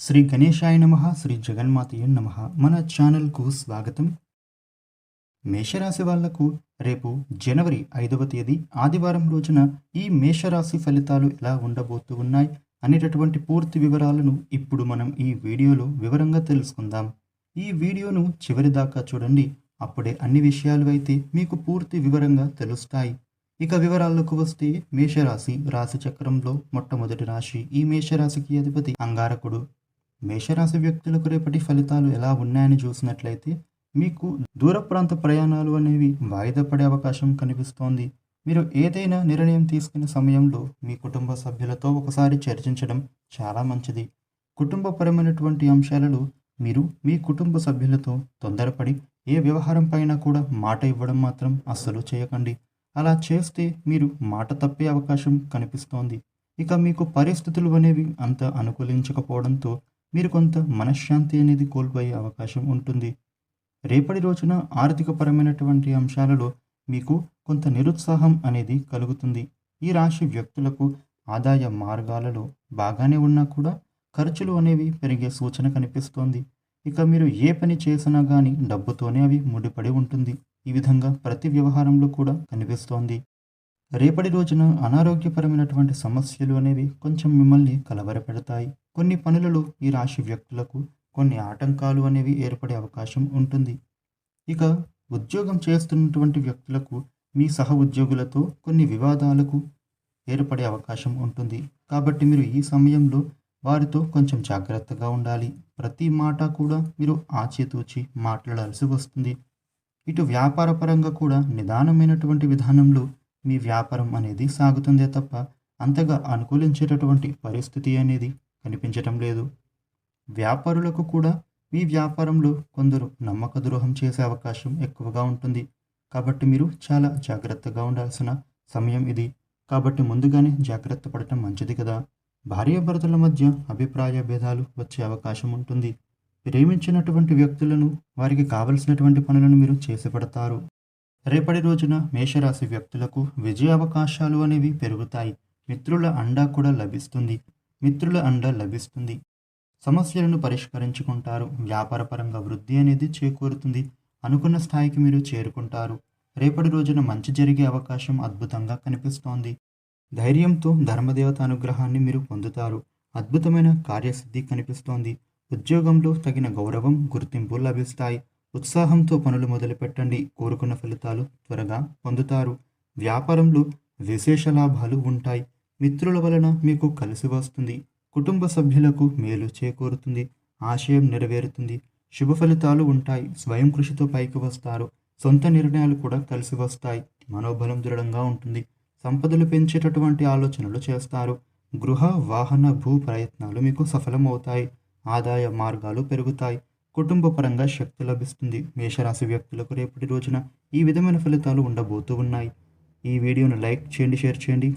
శ్రీ గణేశాయ నమ శ్రీ జగన్మాతయ నమ. మన ఛానల్కు స్వాగతం. మేషరాశి వాళ్ళకు రేపు జనవరి ఐదవ తేదీ ఆదివారం రోజున ఈ మేషరాశి ఫలితాలు ఎలా ఉండబోతూ ఉన్నాయి అనేటటువంటి పూర్తి వివరాలను ఇప్పుడు మనం ఈ వీడియోలో వివరంగా తెలుసుకుందాం. ఈ వీడియోను చివరి దాకా చూడండి. అప్పుడే అన్ని విషయాలు అయితే మీకు పూర్తి వివరంగా తెలుస్తాయి. ఇక వివరాలకు వస్తే మేషరాశి రాశి చక్రంలో మొట్టమొదటి రాశి ఈ మేషరాశికి అధిపతి అంగారకుడు. మేషరాశి వ్యక్తులకు రేపటి ఫలితాలు ఎలా ఉన్నాయని చూసినట్లయితే మీకు దూర ప్రాంత ప్రయాణాలు అనేవి వాయిదా పడే అవకాశం కనిపిస్తోంది. మీరు ఏదైనా నిర్ణయం తీసుకునే సమయంలో మీ కుటుంబ సభ్యులతో ఒకసారి చర్చించడం చాలా మంచిది. కుటుంబపరమైనటువంటి అంశాలలో మీరు మీ కుటుంబ సభ్యులతో తొందరపడి ఏ వ్యవహారం పైన కూడా మాట ఇవ్వడం మాత్రం అస్సలు చేయకండి. అలా చేస్తే మీరు మాట తప్పే అవకాశం కనిపిస్తోంది. ఇక మీకు పరిస్థితులు అనేవి అంత అనుకూలించకపోవడంతో మీరు కొంత మనశ్శాంతి అనేది కోల్పోయే అవకాశం ఉంటుంది. రేపటి రోజున ఆర్థికపరమైనటువంటి అంశాలలో మీకు కొంత నిరుత్సాహం అనేది కలుగుతుంది. ఈ రాశి వ్యక్తులకు ఆదాయ మార్గాలలో బాగానే ఉన్నా కూడా ఖర్చులు అనేవి పెరిగే సూచన కనిపిస్తోంది. ఇక మీరు ఏ పని చేసినా కానీ డబ్బుతోనే అవి ముడిపడి ఉంటుంది. ఈ విధంగా ప్రతి వ్యవహారంలో కూడా కనిపిస్తోంది. రేపటి రోజున అనారోగ్యపరమైనటువంటి సమస్యలు అనేవి కొంచెం మిమ్మల్ని కలవరపెడతాయి. కొన్ని పనులలో ఈ రాశి వ్యక్తులకు కొన్ని ఆటంకాలు అనేవి ఏర్పడే అవకాశం ఉంటుంది. ఇక ఉద్యోగం చేస్తున్నటువంటి వ్యక్తులకు మీ సహ ఉద్యోగులతో కొన్ని వివాదాలకు ఏర్పడే అవకాశం ఉంటుంది. కాబట్టి మీరు ఈ సమయంలో వారితో కొంచెం జాగ్రత్తగా ఉండాలి. ప్రతి మాట కూడా మీరు ఆచితూచి మాట్లాడాల్సి వస్తుంది. ఇటు వ్యాపార పరంగా కూడా నిదానమైనటువంటి విధానంలో మీ వ్యాపారం అనేది సాగుతుందే తప్ప అంతగా అనుకూలించేటటువంటి పరిస్థితి అనేది కనిపించటం లేదు. వ్యాపారులకు కూడా మీ వ్యాపారంలో కొందరు నమ్మక ద్రోహం చేసే అవకాశం ఎక్కువగా ఉంటుంది. కాబట్టి మీరు చాలా జాగ్రత్తగా ఉండాల్సిన సమయం ఇది. కాబట్టి ముందుగానే జాగ్రత్త పడటం మంచిది కదా. భార్యాభర్తల మధ్య అభిప్రాయ భేదాలు వచ్చే అవకాశం ఉంటుంది. ప్రేమించినటువంటి వ్యక్తులను వారికి కావలసినటువంటి పనులను మీరు చేసి పడతారు. రేపటి రోజున మేషరాశి వ్యక్తులకు విజయ అవకాశాలు అనేవి పెరుగుతాయి. మిత్రుల అండా కూడా లభిస్తుంది. మిత్రుల అండ లభిస్తుంది. సమస్యలను పరిష్కరించుకుంటారు. వ్యాపారపరంగా వృద్ధి అనేది చేకూరుతుంది. అనుకున్న స్థాయికి మీరు చేరుకుంటారు. రేపటి రోజున మంచి జరిగే అవకాశం అద్భుతంగా కనిపిస్తోంది. ధైర్యంతో ధర్మదేవత అనుగ్రహాన్ని మీరు పొందుతారు. అద్భుతమైన కార్యసిద్ధి కనిపిస్తోంది. ఉద్యోగంలో తగిన గౌరవం గుర్తింపు లభిస్తాయి. ఉత్సాహంతో పనులు మొదలుపెట్టండి కోరుకున్న ఫలితాలు త్వరగా పొందుతారు. వ్యాపారంలో విశేష లాభాలు ఉంటాయి. మిత్రుల వలన మీకు కలిసి వస్తుంది. కుటుంబ సభ్యులకు మేలు చేకూరుతుంది. ఆశయం నెరవేరుతుంది. శుభ ఫలితాలు ఉంటాయి. స్వయం కృషితో పైకి వస్తారు. సొంత నిర్ణయాలు కూడా కలిసి వస్తాయి. మనోబలం దృఢంగా ఉంటుంది. సంపదలు పెంచేటటువంటి ఆలోచనలు చేస్తారు. గృహ వాహన భూ ప్రయత్నాలు మీకు సఫలమవుతాయి. ఆదాయ మార్గాలు పెరుగుతాయి. కుటుంబ పరంగా శక్తి లభిస్తుంది. మేషరాశి వ్యక్తులకు రేపటి రోజున ఈ విధమైన ఫలితాలు ఉండబోతూ ఉన్నాయి. ఈ వీడియోను లైక్ చేయండి షేర్ చేయండి.